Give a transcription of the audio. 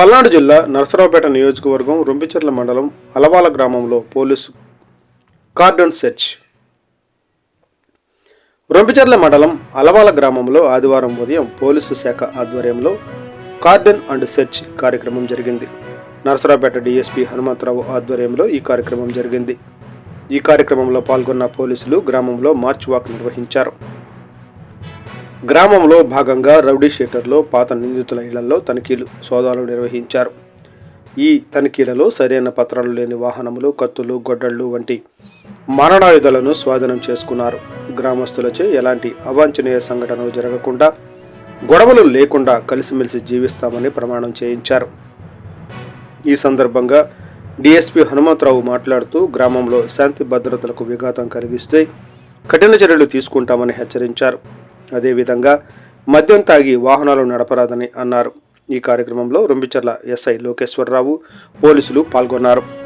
పల్నాడు జిల్లా నరసరావుపేట నియోజకవర్గం రొంపిచెర్ల మండలం అలవాల గ్రామంలో పోలీసు కార్డన్ సెర్చ్. రొంపిచెర్ల మండలం అలవాల గ్రామంలో ఆదివారం ఉదయం పోలీసు శాఖ ఆధ్వర్యంలో కార్డన్ అండ్ సెర్చ్ కార్యక్రమం జరిగింది. నరసరావుపేట డీఎస్పీ హనుమంతరావు ఆధ్వర్యంలో ఈ కార్యక్రమం జరిగింది. ఈ కార్యక్రమంలో పాల్గొన్న పోలీసులు గ్రామంలో మార్చ్ వాక్ నిర్వహించారు. గ్రామంలో భాగంగా రౌడీ షీటర్లో పాత నిందితుల ఇళ్ళలో తనిఖీలు సోదాలు నిర్వహించారు. ఈ తనిఖీలలో సరైన పత్రాలు లేని వాహనములు కత్తులు గొడ్డళ్ళు వంటి మారణాయుధాలను స్వాధీనం చేసుకున్నారు. గ్రామస్తులచే ఎలాంటి అవాంఛనీయ సంఘటనలు జరగకుండా గొడవలు లేకుండా కలిసిమెలిసి జీవిస్తామని ప్రమాణం చేయించారు. ఈ సందర్భంగా డిఎస్పి హనుమంతరావు మాట్లాడుతూ గ్రామంలో శాంతి భద్రతలకు విఘాతం కలిగిస్తే కఠిన చర్యలు తీసుకుంటామని హెచ్చరించారు. అదేవిధంగా మద్యం తాగి వాహనాలు నడపరాదని అన్నారు. ఈ కార్యక్రమంలో రొంబిచర్ల ఎస్ఐ లోకేశ్వరరావు పోలీసులు పాల్గొన్నారు.